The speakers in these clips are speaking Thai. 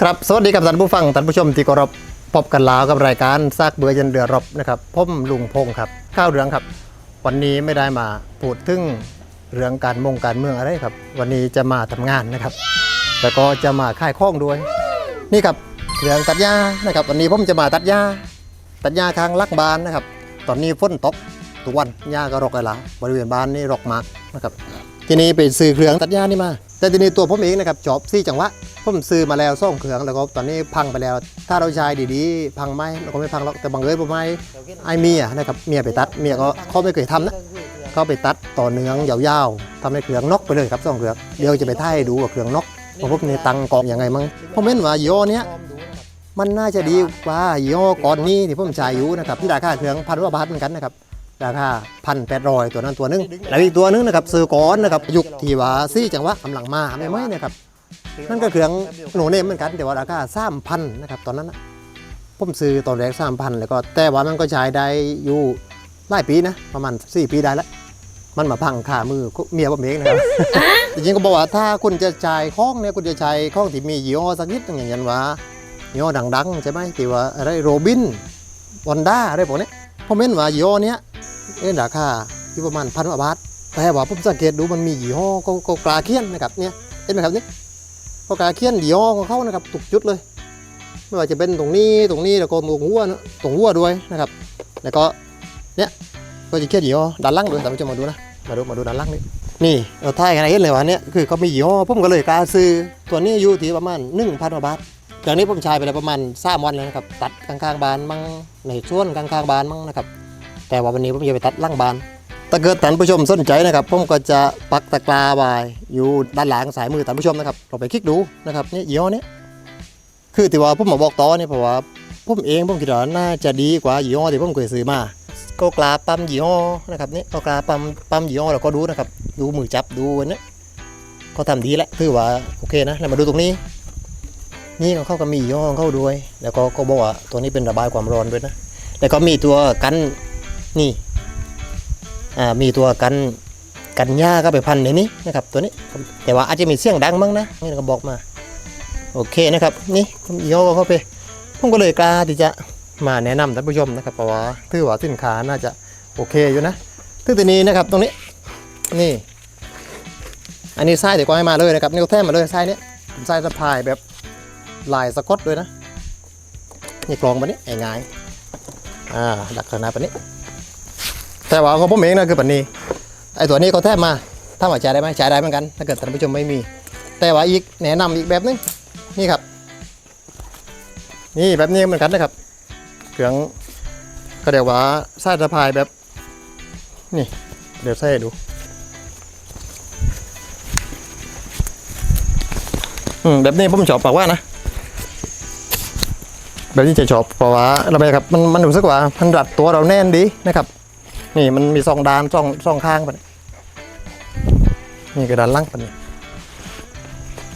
ครับสวัสดีครับท่านผู้ฟังท่านผู้ชมที่เคารพพบกันแล้วกับรายการซากเบือยันเดือรบนะครับผมลุงพงศ์ครับ ข้าวเรืองครับ วันนี้ไม่ได้มาพูดถึงเรื่องการมงการเมืองอะไรครับ วันนี้จะมาทำงานนะครับ แล้วก็จะมาค่ายข้องด้วย นี่ครับเรื่องตัดหญ้านะครับ วันนี้ผมจะมาตัดหญ้าตัดหญ้าทางลักบานนะครับ ตอนนี้ฝนตกทุกวันหญ้าก็รกเลยละบริเวณบ้านนี่รกมากนะครับ ทีนี้ไปซื้อเครื่องตัดหญ้านี่มา แต่ทีนี้ตัวผมเองนะครับจอบซี่จังหวะ ผมซื้อมาแล้วซ่งเครื่องแล้วก็ตอนนี้พังไปแล้ว ถ้าเราใช้ดีๆ พังไหมเราก็ไม่พังหรอกแต่บางเอ้ยผมไม่ไอเมียนะครับเมียไปตัดเมียก็เขาไม่เคยทำนะเขาไปตัดต่อเนื่องยาวๆทำให้เครื่องนกไปเลยครับซ่งเครื่องเดี๋ยวจะไปท่ายดูว่าเครื่องนกของผมนี่ตังกองยังไงมั้งผมเห็นว่าโยเนี้ยมันน่าจะดีกว่าโยก่อนนี้ที่ผมใช้อยู่นะครับที่ราคาเครื่องพันว่าบาทเหมือนกันนะครับราคาพันแปดร้อยตัวนั้นตัวหนึงแล้วอีกตัวหนึงนะครับซื้อก้อนนะครับยุคที่ว่าซี่จังหวะกำลังมาไม่ไหมนะครับ นั่นก็เครื่องหนูเนมเหมือนกันแต่ว่าราคาสามพันนะครับตอนนั้นนะผมซื้อตอนแรกสามพันแล้วก็แต่ว่ามันก็ใช้ได้อยู่หลายปีนะประมาณสี่ปีได้แล้วมันมาพังขามือเมียผมเองนะครับจริงๆก็บอกว่าถ้าคุณจะจ่ายข้องเนี่ยคุณจะใช้ข้องที่มียี่ห้อสักนิดหนึ่งอย่างเช่นว่ายี่ห้อดังๆใช่ไหมที่ว่าอะไรโรบินวันด้าอะไรพวกเนี้ยผมเห็นว่ายี่ห้อเนี้ยเอ้ราคาอยู่ประมาณพันกว่าบาทแต่ว่าผมสังเกตดูมันมียี่ห้อก็ก็กลาเคียนนะครับเนี่ยเห็นไหมครับนี่ ก็กาเคียนยี่อของเขานะครับตุกจุดเลย ไม่ว่าจะเป็นตรงนี้ตรงนี้แล้วก็ตรงหัวนะตรงหัวด้วยนะครับ แล้วก็เนี่ยก็จะเคียนยี่อด้านล่างด้วยท่านผู้ชมาดูนะมาดูมาดูด้านล่างนี่นี่เราถ่ายกันให้เห็นเลยว่าเนี่ยคือเขามียี่ห้อผมก็เลยกล้าซื้อตัวนี้อยู่ที่ประมาณ1,000กว่าบาทอย่างนี้ผมใช้ไปแล้วประมาณ3วันแล้วนะครับตัดข้างๆบานมั่งในส่วนข้างๆบานมั่งนะครับแต่ว่าวันนี้ผมจะไปตัดล่างบาน ถ้าเกิดท่านผู้ชมสนใจนะครับผมก็จะปักตะกร้าไว้อยู่ด้านหลังสายมือท่านผู้ชมนะครับเราไปคลิกดูนะครับนี่ยี่ห้อนี้คือที่ว่าผมมาบอกต่อเนี่ยเพราะว่าผมเองผมคิดว่าน่าจะดีกว่ายี่ห้อที่ผมเคยซื้อมาก็กลาปั๊มยี่ห้อนะครับนี่ก็กลาปั๊มปั๊มยี่ห้อเราก็ดูนะครับ ดูมือจับดูอันนี้ก็ทำดีแล้วถือว่าโอเคนะแล้วมาดูตรงนี้ นี่ของเขาก็มียี่ห้อของเขาด้วย แล้วก็ก็บอกว่าตัวนี้เป็นระบายความร้อนด้วยนะแล้วก็มีตัวกันนี่ มีตัวกันกันหญ้าก็ไปพันในนี้นะครับตัวนี้ แต่ว่าอาจจะมีเสียงดังบ้างนะนี่ก็บอกมา โอเคนะครับ นี่ผมย่อเข้าไปผมก็เลยกล้าที่จะมาแนะนำท่านผู้ชมนะครับเพราะว่าถือว่าสินค้าน่าจะโอเคอยู่นะซึ่งตัวนี้นะครับตรงนี้นี่ อันนี้ไส้เดี๋ยวก็ให้มาเลยนะครับนี่ก็แท้มาเลยไส้เนี้ยไส้สะพายแบบลายสกอตด้วยนะนี่กรองแบบนี้ง่ายๆอ่าดักขนาดแบบนี้ แต่ว่าของผมเองนะคือแบบนี้ไอ้ตัวนี้เขาแทบมาถ้าว่าใช้ได้ไหมใช้ได้เหมือนกัน ถ้าเกิดท่านผู้ชมไม่มี แต่ว่าอีกแนะนำอีกแบบนึงนี่ครับ นี่แบบนี้เหมือนกันนะครับเครื่องก็เรียกว่าไส้สะพายแบบนี่เดี๋ยวใส่ดูอืมแบบนี้ผมชอบปากว่านะแบบนี้จะชอบเพราะว่าอะไรครับมันมันรู้สึกว่ามันรัดตัวเราแน่นดีนะครับ นี่มันมีสองด้านสองสองข้างไปนี่ยนี่คือด้านล่างปนี่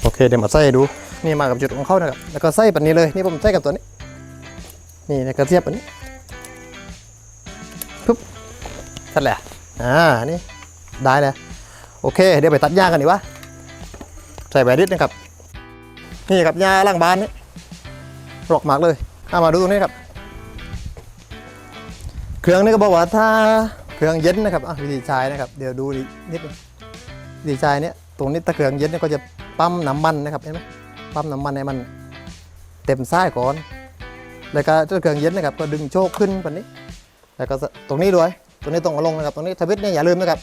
โอเคเดี๋ยวมาใส่ให้ดู นี่มากับจุดของเขานะครับแล้วก็ใส่ปนี้เลยนี่ผมใส่กับตัวนี้ นี่แล้วก็เทียบปนี้ปุ๊บนั่นแหละอ่านี่ได้แล้วโอเค เดี๋ยวไปตัดหญ้ากันดีว่าใส่แบดิสนะครับ นี่ครับหญ้าล่างบ้านนี่รกมากเลยเอามาดูตรงนี้ครับ เครื่องนี้ก็บอกว่าถ้าเครื่องเย็นนะครับอะวิธีใช้นะครับ เดี๋ยวดูนิดนึงวิธีใช้เนี่ยตรงนี้ถ้าเครื่องเย็นเนี่ยก็จะปั๊มน้ำมันนะครับเห็นไหมปั๊มน้ำมันให้มันเต็มไส้ก่อน แล้วก็ถ้าเครื่องเย็นนะครับก็ดึงโชคขึ้นแบบนี้ แล้วก็ตรงนี้ด้วย ตรงนี้ต้องลงนะครับ ตรงนี้ทวิตเนี่ยอย่าลืมนะครับ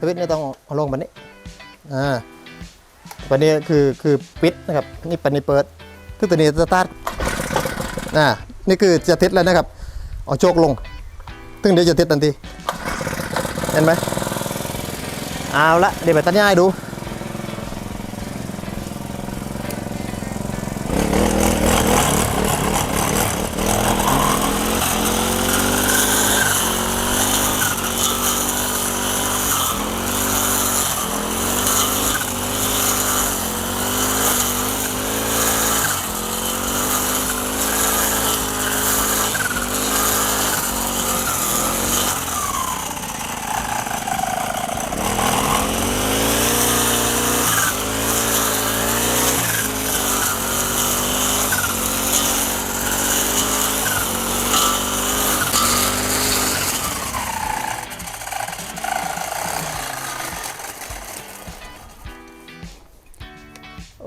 ทวิตเนี่ยต้องลงแบบนี้อ่าปันนี้คือคือปิดนะครับนี่ปันนี้เปิดคือตัวนี้สตาร์ทอ่านี่คือจะติดแล้วนะครับเอาโชคลง ซึ่งเดี๋ยวจะติดทันที เห็นไหมเอาละเดี๋ยวไปตัดหญ้าให้ดู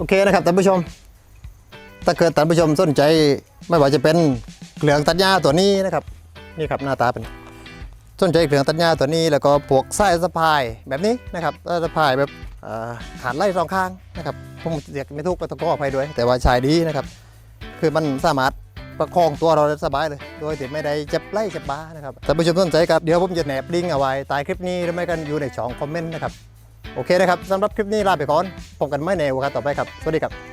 อเคนะครับท่านผู้ชม ถ้าเกิดท่านผู้ชมสนใจไม่ว่าจะเป็นเครื่องตัดหญ้าตัวนี้นะครับนี่ครับหน้าตาเป็นสนใจเครื่องตัดหญ้าตัวนี้แล้วก็พวกสายสะพายแบบนี้นะครับสะพายแบบขาดไล่สองข้างนะครับผมเรียกไม่ถูกก็ต้องขออภัยด้วย แต่ว่าชายดีนะครับ คือมันสามารถประคองตัวเราได้สบายเลย โดยที่ไม่ได้เจ็บไล่เจ็บบ้านะครับท่านผู้ชมสนใจครับเดี๋ยวผมจะแนบลิงก์เอาไว้ใต้คลิปนี้หรือไม่กันอยู่ในช่องคอมเมนต์นะครับ โอเคนะครับสำหรับคลิปนี้ลาไปก่อนพบกันใหม่ในโอกาสต่อไปครับ สวัสดีครับ